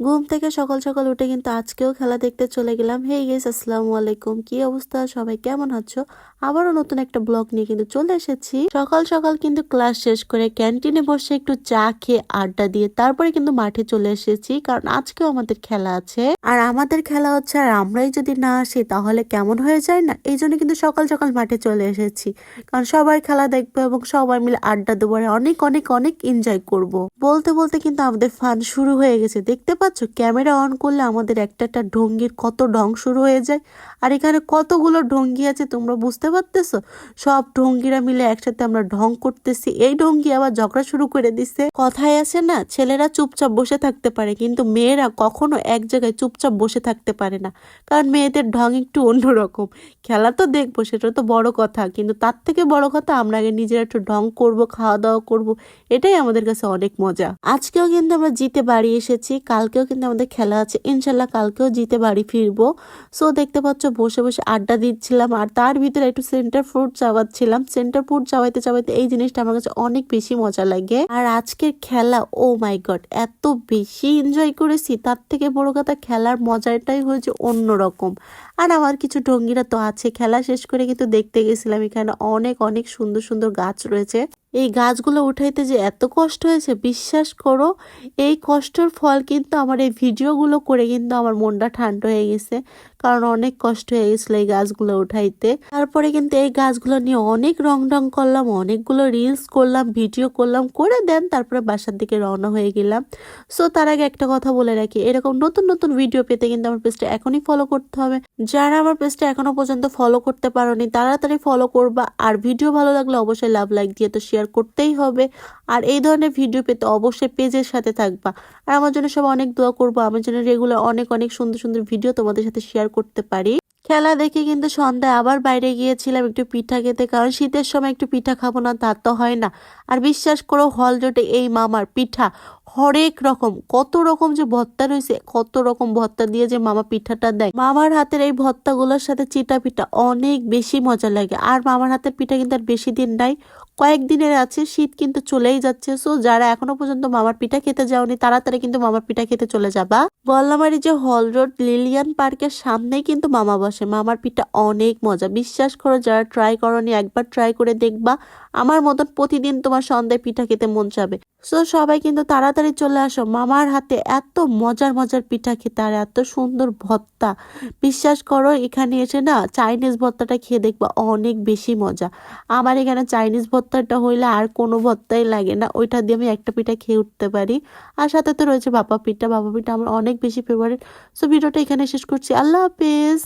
ঘুম থেকে সকাল সকাল উঠে কিন্তু আজকেও খেলা দেখতে চলে গেলাম। হে গেস আসসালামু আলাইকুম। কি অবস্থা? সবাই কেমন আছো? আবারও নতুন একটা ব্লগ নিয়ে কিন্তু চলে এসেছি। সকাল সকাল কিন্তু ক্লাস শেষ করে ক্যান্টিনে বসে একটু চা খেয়ে আড্ডা দিয়ে তারপরে কিন্তু মাঠে চলে এসেছি, কারণ আজকেও আমাদের খেলা আছে। আর আমাদের খেলা হচ্ছে, আর আমরাই যদি না আসি, তাহলে কেমন হয়ে যায় না? এই জন্য কিন্তু সকাল সকাল মাঠে চলে এসেছি। কারণ সবাই খেলা দেখব এবং সবাই মিলে আড্ডা দেবো অনেক অনেক অনেক এনজয় করব। বলতে বলতে কিন্তু আমাদের ফান শুরু হয়ে গেছে। দেখতে পাচ্ছ ক্যামেরা অন করলে আমাদের একটা একটা ঢঙ্গির কত ঢং শুরু হয়ে যায়। আর এখানে কতগুলো ঢঙ্গি আছে তোমরা বুঝতে পারতেছো? সব ঢঙ্গিরা মিলে একসাথে আমরা ঢং করতেছি। এই ঢঙ্গি আবার ঝগড়া শুরু করে দিচ্ছে কথায় আছে না, ছেলেরা চুপচাপ বসে থাকতে পারে, কিন্তু মেয়েরা কখনো এক জায়গায় চুপচাপ বসে থাকতে পারে না। কারণ মেয়েদের ঢং একটু অন্যরকম। খেলা তো দেখব, সেটা তো বড় কথা, কিন্তু তার থেকে বড় কথা আমরা আগে নিজেরা একটু ঢং করব খাওয়া দাওয়া করব, এটাই আমাদের কাছে অনেক মজা। আজকেও কিন্তু আমরা জিতে বাড়ি এসেছি। কালকেও কিন্তু আমাদের খেলা আছে। ইনশাল্লাহ কালকেও জিতে বাড়ি ফিরবো। সো দেখতে পাচ্ছ, বসে বসে আড্ডা দিচ্ছিলাম। আর তার ভিতরে একটু সেন্টার ফ্রুট চাওয়াচ্ছিলাম। সেন্টার ফ্রুট চাবাইতে চাবাইতে এই জিনিসটা আমার কাছে অনেক বেশি মজা লাগে। আর আজকের খেলা ও মাই গড এত বেশি এনজয় করেছি। তার থেকে বড় কথা খেলার মজাটাই হয়েছে অন্যরকম। আর আমার কিছু ঢঙ্গিরা তো আছে। খেলা শেষ করে কিন্তু দেখতে গেছিলাম এখানে অনেক অনেক সুন্দর সুন্দর গাছ রয়েছে। এই গাছগুলো উঠাইতে যে এত কষ্ট হয়েছে, বিশ্বাস করো, এই কষ্টের ফল কিন্তু আমার এই ভিডিওগুলো করে কিন্তু আমার মনটা ঠান্ডা হয়ে গেছে। কারণ অনেক কষ্ট হয়ে গেছিল এই গাছগুলো উঠাইতে। তারপরে কিন্তু এই গাছগুলো নিয়ে অনেক রং ঢং করলাম, অনেকগুলো রিলস করলাম ভিডিও করলাম, করে দেন তারপরে বাসার দিকে রওনা হয়ে গেলাম। সো তার আগে একটা কথা বলে রাখি, এরকম নতুন নতুন ভিডিও পেতে কিন্তু আমার পেজটা এখনই ফলো করতে হবে। যারা আমার পেজটা এখনও পর্যন্ত ফলো করতে পারোনি, তাড়াতাড়ি ফলো করবা। আর ভিডিও ভালো লাগলে অবশ্যই লাভ লাইক দিয়ে তো শেয়ার করতেই হবে। আর এই ধরনের ভিডিও পেতে অবশ্যই পেজের সাথে থাকবা। আর আমার জন্য সব অনেক দোয়া করব। আমার জন্য রেগুলার অনেক অনেক সুন্দর সুন্দর ভিডিও তোমাদের সাথে শেয়ার করতে পারি। খেলা দেখে কিন্তু সন্ধ্যায় আবার বাইরে গিয়েছিলাম একটু পিঠা খেতে। কারণ শীতের সময় একটু পিঠা খাব না, তা তো হয় না। আর বিশ্বাস করো হল জোটে এই মামার পিঠা হরেক রকম, কত রকম যে ভত্তা রয়েছে, কত রকম ভত্তা দিয়ে যে মামা পিঠাটা দেয়। মামার হাতের এই ভর্তাগুলোর সাথে চিটা পিঠা অনেক বেশি মজা লাগে। আর মামার হাতের পিঠা কিন্তু আর বেশি দিন নাই। কয়েকদিনের আছে, শীত কিন্তু চলেই যাচ্ছে। সো যারা এখনও পর্যন্ত মামার পিঠা খেতে যাওনি, তাড়াতাড়ি কিন্তু মামার পিঠা খেতে চলে যাবা। বল্লামারি যে হল রোড, লিলিয়ান পার্কের সামনেই কিন্তু মামা বসে। মামার পিঠা অনেক মজা। বিশ্বাস করো, যারা ট্রাই করনি, একবার ট্রাই করে দেখবা, আমার মতন প্রতিদিন তোমার সন্ধ্যায় পিঠা খেতে মন চাবে। সো সবাই কিন্তু তাড়াতাড়ি চলে আসো। মামার হাতে এত মজার মজার পিঠা খেতে আর এত সুন্দর ভত্তা বিশ্বাস করো, এখানে এসে না চাইনিজ ভত্তাটা খেয়ে দেখবা অনেক বেশি মজা। আমার এখানে চাইনিজ ভত্তাটা হইলে আর কোনো ভত্তাই লাগে না। ওইটা দিয়ে আমি একটা পিঠা খেয়ে উঠতে পারি। আর সাথে তো রয়েছে বাবা পিঠা। বাবা পিঠা আমার অনেক বেশি ফেভারিট সো ভিডিওটা এখানে শেষ করছি। আল্লাহ হাফেজ।